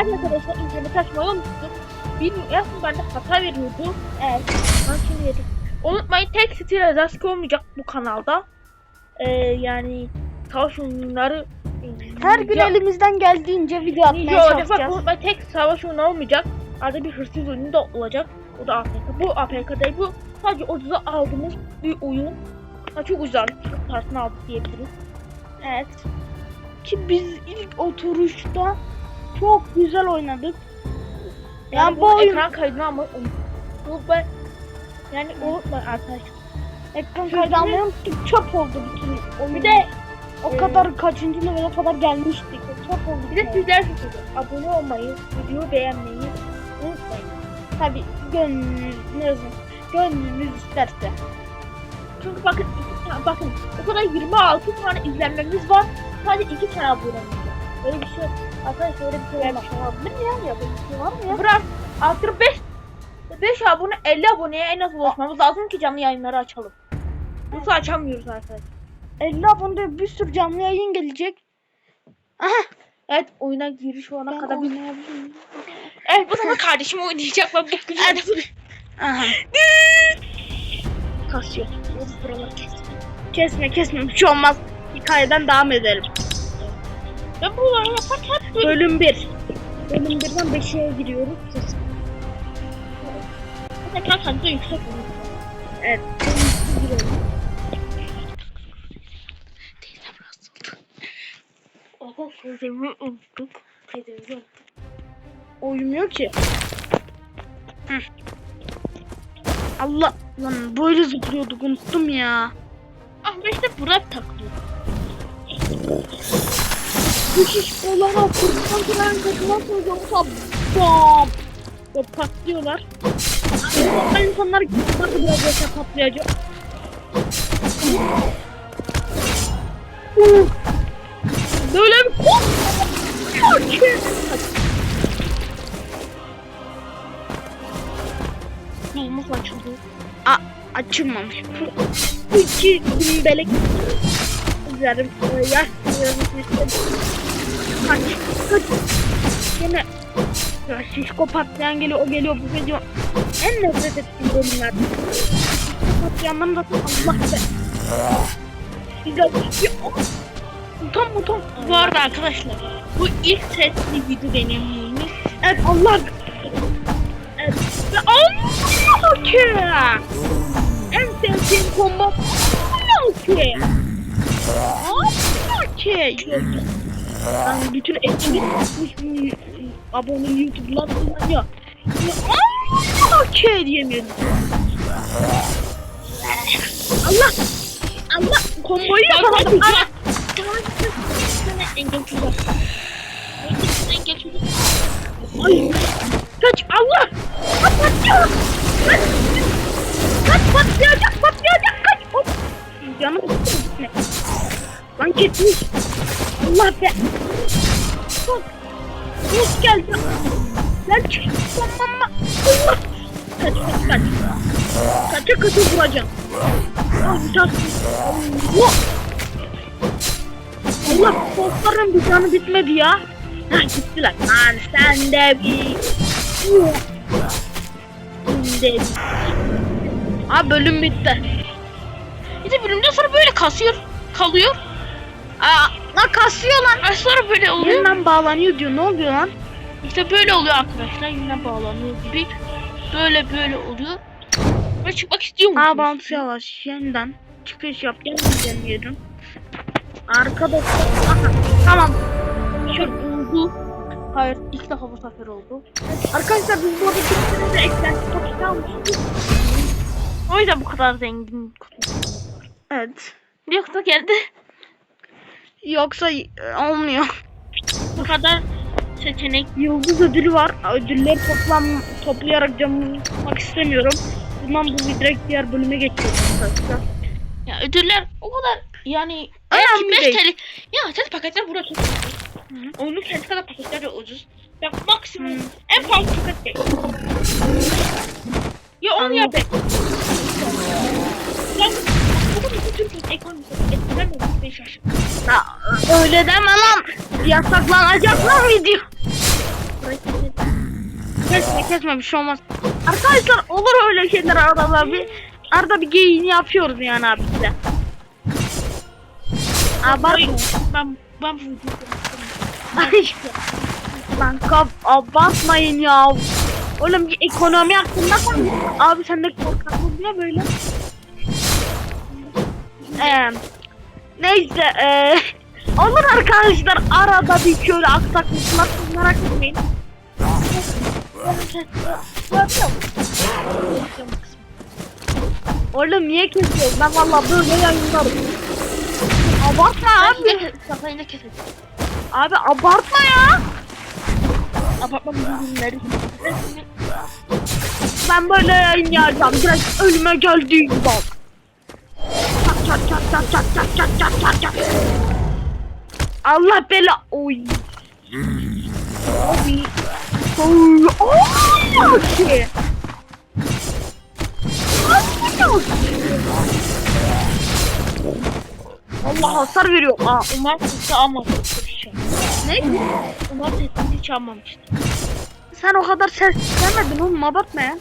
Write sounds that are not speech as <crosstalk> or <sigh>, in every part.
Arkadaşlar internet açmayı unuttum. Bilmiyorum bende hata veriyordu. Evet. Ben şimdi yedim. Unutmayın tek stil özellik olmayacak bu kanalda. Ee, yani savaş oyunları Her gün Ya- elimizden geldiğince video atmaya Ninja olacak. Bak çalışacağız. unutmayın tek savaş oyunu olmayacak. Arada bir hırsız oyunu da olacak. O da APK. Bu APK değil. Bu sadece ucuza aldığımız bir oyun. Ha, çok güzel. Çok parasını aldık diyebiliriz. Evet. Ki biz ilk oturuşta çok güzel oynadık. Yani Yani bu oyun ekran kaydını unutmayın. Bu ben yani unutmayın arkadaşlar. ekran kaydı almayı unuttuk. Çöp oldu bütün oyun. Bir de o e, kadar kaçıncı levele kadar gelmiştik. Çöp oldu. bir de sizler tutuyor. Abone olmayı, videoyu beğenmeyi unutmayın. Tabi gönlünüz, gönlünüz isterse. Çünkü bakın bakın o kadar 26 tane izlenmemiz var. Sadece iki abonemiz var. Böyle bir şey arkadaşlar öyle bir şey olmaz. Olabilir mi ya? Ya bir şey var mı ya? Biraz artık 5 5 abone 50 aboneye en az ulaşmamız lazım ki canlı yayınları açalım. Yoksa açamıyoruz arkadaşlar. 50 abonede bir sürü canlı yayın gelecek. Evet oyuna giriş olana Ben kadar bir... Evet bu sefer kardeşim oynayacak ben güzel Aha. kasıyor. Kesme kesme bir şey olmaz. Hikayeden devam edelim. Ben buraları yaparken Bölüm 1. Bölüm 1'den 5'e giriyoruz. kaydı da yüksek oluyor. Evet. bölüm 1'e giriyoruz. Teyzem rahatsız Oho teyzemi unuttuk. Teyzemizi unuttuk. Uyumuyor ki. Hı. Allah lan böyle zıplıyorduk unuttum ya. Ah işte Burak takılıyor. Bu şişkolara fırtına giren kaçılan yoksa bam. O patlıyorlar. Ben insanlar nasıl biraz yaşa patlayacak. Böyle bir Yolumuz açıldı. A açılmamış. Bu iki bimbelek üzerim e, yaş sınırını Kaç kaç. Yine ya şişko patlayan geliyor o geliyor bu geliyor. En nefret ettiğim bölümler. Patlayanların da Allah be. Güzel. Ya, Utan utan. Bu arada arkadaşlar bu ilk sesli video deneyimimiz. Evet Allah. Evet. Ve Allah ki. En sevdiğim combo Allah ki. Allah ki. Yani bütün etkinlik tutmuş bir abone YouTube'lar kullanıyor. Allah ki diyemiyorum. Allah. Allah komboyu. Engel çözer. Ay. Kaç Allah. Patlayacak. Kaç. Kaç patlayacak patlayacak Lan gitmiş. Allah be. Bak. Buz geldi. Lan çık. Mama. Allah. Kaç kaç kaç. Kaça kaça vuracağım. Ah tatsız. Allah. Allah korklarım bir canı bitmedi ya. Ha gittiler. Lan sen de bir. Sen de bir. Ha bölüm bitti. Bir de bölümden sonra böyle kasıyor. Kalıyor. Aa, lan kasıyor lan. Sonra böyle oluyor. Yeniden bağlanıyor diyor. Ne oluyor lan? İşte böyle oluyor arkadaşlar. Yine bağlanıyor gibi. Böyle böyle oluyor. Ve çıkmak istiyor musunuz? Aa bağlantısı yavaş. Yeniden çıkış yap. Yeniden deneyelim. Arkadaşlar. Aha, tamam. Şöyle oldu. Hayır ilk defa bu sefer oldu. Arkadaşlar biz bu arada bir de eklenti paketi almıştık. O yüzden bu kadar zengin kutu. Evet. Yoksa geldi. Yoksa e, olmuyor. Bu kadar seçenek. Yıldız ödülü var. Ödülleri toplam toplayarak camını tutmak istemiyorum. Bundan bu direkt diğer bölüme geçiyoruz arkadaşlar. Ya ödüller o kadar yani Önemli belki 5 değil. TL. Ya set paketler burada çok ucuz. Oyunun kendisi kadar paketler de ucuz. Ya maksimum Hı. en pahalı paket değil. Ya onu yap. Ya ekonomisi. Ya, öyle deme lan. Yasaklanacak lan video. Kesme kesme bir şey olmaz. Arkadaşlar olur öyle şeyler arada bir. Arada bir geyiğin yapıyoruz yani abi size. Abartma. Ben ben Lan kap abartmayın ya. Oğlum ekonomi hakkında konuş. Abi sen de korkaksın ya böyle. Ee, neyse ee, olur arkadaşlar arada bir şöyle aksaklıklar merak etmeyin. Oğlum niye kesiyorsun? Ben valla böyle yayınlarım. Abartma abi. Kafayı da keselim. Abi abartma ya. Abartma bilgileri. Ben böyle yayın yapacağım. Direkt ölüme geldiği gibi bak. Çat çat çat çat çat çat çat çat çat. Allah bela. Oy. Abi. Oy. Oy. Şey. Allah hasar veriyor. Aa, Umar sesi almamıştır hiç. ne? Umar sesini hiç almamıştır. Sen o kadar ses demedin oğlum abartma ya.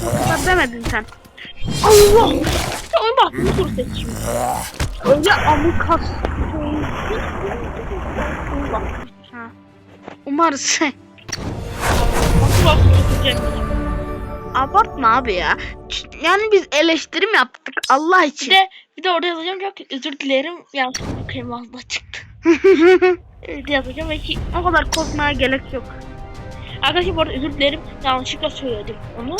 Ses o kadar demedin sen. Allah! Soru ses şimdi. Öyle amukas. Ha. Umarız. Abartma abi ya. Yani biz eleştirim yaptık Allah Bir için. de bir de orada yazacağım ki özür dilerim yanlışlıkla ağzımdan çıktı. <laughs> Öyle yazacağım ve ki o kadar korkmaya gerek yok. arkadaşlar bu arada özür dilerim yanlışlıkla söyledim onu.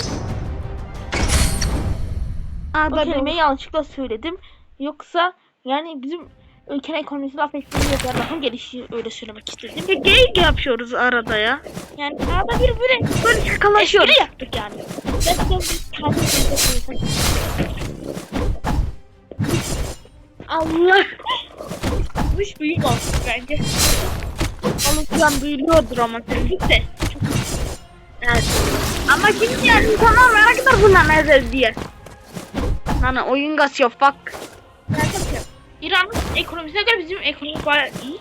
Aa, O kelimeyi yanlışlıkla söyledim. Yoksa yani bizim ülkenin ekonomisini affettiğini yazar lafın gelişi öyle söylemek istedim. Bir geyik yapıyoruz arada ya. Yani arada bir böyle Böyle şakalaşıyoruz. espri yaptık yani. Gerçekten biz kendi Allah. Hiç büyük olsun bence. Konuşan duyuluyordur ama. Çok ses. Evet. Ama şimdi yani insanlar merak eder bunlar ne diye. Hani oyun kasıyor fuck. Gerçekten. İran'ın ekonomisine göre bizim ekonomi bayağı iyi.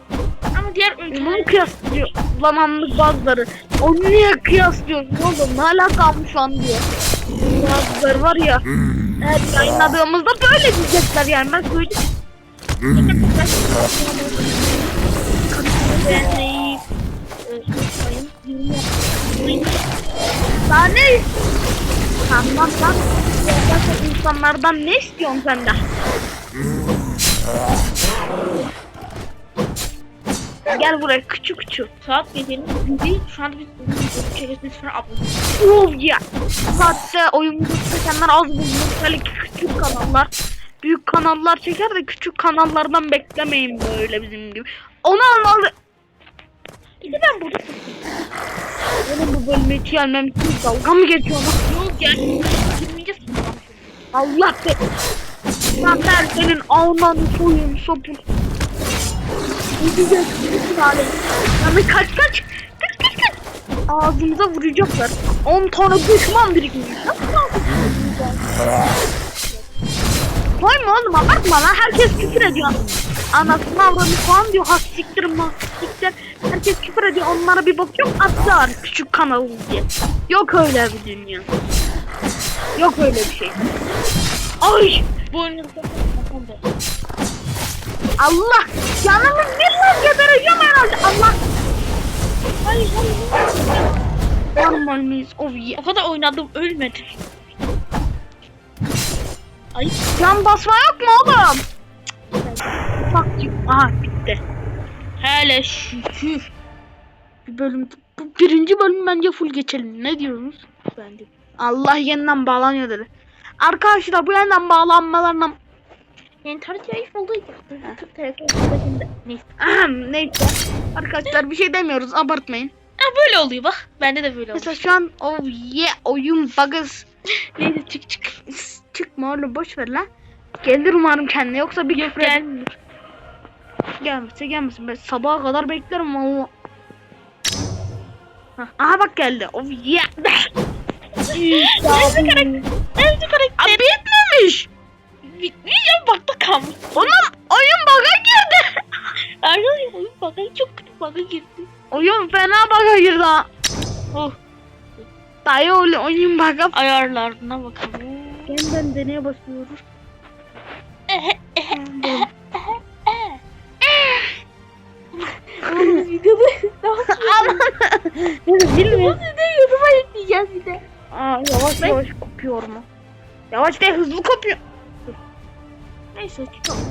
Ama diğer Bunu ülkeler kıyaslıyor. Lan anlık bazıları. Onu niye kıyaslıyorsun oğlum? Ne alakam şu an diyor. Bazıları var ya. Evet yayınladığımızda böyle diyecekler yani ben e, yorum yapmayı. Daha ne? Tamam lan. Gerçekten insanlardan ne istiyorsun sen? Gel buraya küçük küçük. Saat gecenin bizi şu anda biz oyun çekiyoruz sonra abone. Oh ya. Saatte oyun çekenler az bulunur. Böyle küçük kanallar. Büyük kanallar çeker de küçük kanallardan beklemeyin böyle bizim gibi. Onu anladı. İşte ben burada Benim bu bölüme hiç gelmem dalga mı geçiyor lan? yok yani 20. sınıfta. Allah be. Lan ben senin ağından soyun sopun. Gidecek bütün alem. Yani kaç kaç. Kaç kaç kaç. Ağzımıza vuracaklar. 10 tane düşman birikmiş. Nasıl Koyma oğlum abartma lan. Herkes küfür ediyor. Anasını avradı falan diyor. Ha siktir ma siktir. Herkes küfür ediyor. Onlara bir bakıyorum atlar. Küçük kanalım diye. Yok öyle bir dünya. Yok öyle bir şey. Ay Bu oyunu. Allah canımız bir lan gebereceğim herhalde Allah. Hayır hayır. Normal miyiz? O kadar oynadım ölmedim. Ay Can basma yok mu oğlum? Bak aha bitti. Hele şükür. Bir bölüm bu birinci bölüm bence full geçelim. Ne diyorsunuz? Ben de. Allah yeniden bağlanıyor dedi. Arkadaşlar bu yeniden bağlanmalarına Yani tarih zayıf olduğu için. Neyse. Arkadaşlar bir şey demiyoruz abartmayın. Ha böyle oluyor bak. Bende de böyle oluyor. Mesela şu an oh yeah oyun bug'ız. <laughs> Neyse çık çık. Çıkma oğlum boş ver lan. Gelir umarım kendine yoksa bir Yok küfür gelmiyor. Gelmezse gelmesin. Ben sabaha kadar beklerim. Hah, Aha bak geldi. Oh yeah. Neyse karakter. Neyse karakter. Abi bitmemiş. Bitmeyeceğim bak bakalım. Oğlum oyun bug'a girdi. <laughs> Arkadaşlar oyun baka çok kötü baka girdi. oyun fena bug'a girdi ha. Oh Dayı oğlu oyun bug'a. ayarlarına bakalım. Yeniden deneye basıyoruz. Bilmiyorum. bir de YouTube'a yükleyeceğiz bir de. Aa, yavaş yavaş kopuyor mu? Yavaş değil hızlı kopuyor. Neyse çıkalım.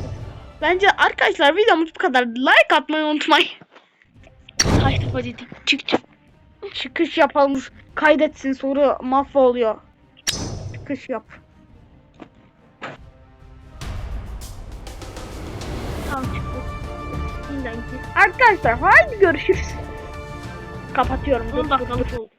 Bence arkadaşlar videomuz bu kadar. Like atmayı unutmayın. Kaç defa dedik çık çık. Çıkış yapalım. Kaydetsin sonra mahvoluyor. Çıkış yap. Tamam çıktı. Arkadaşlar hadi görüşürüz. Kapatıyorum. 10 dakikalık oldu.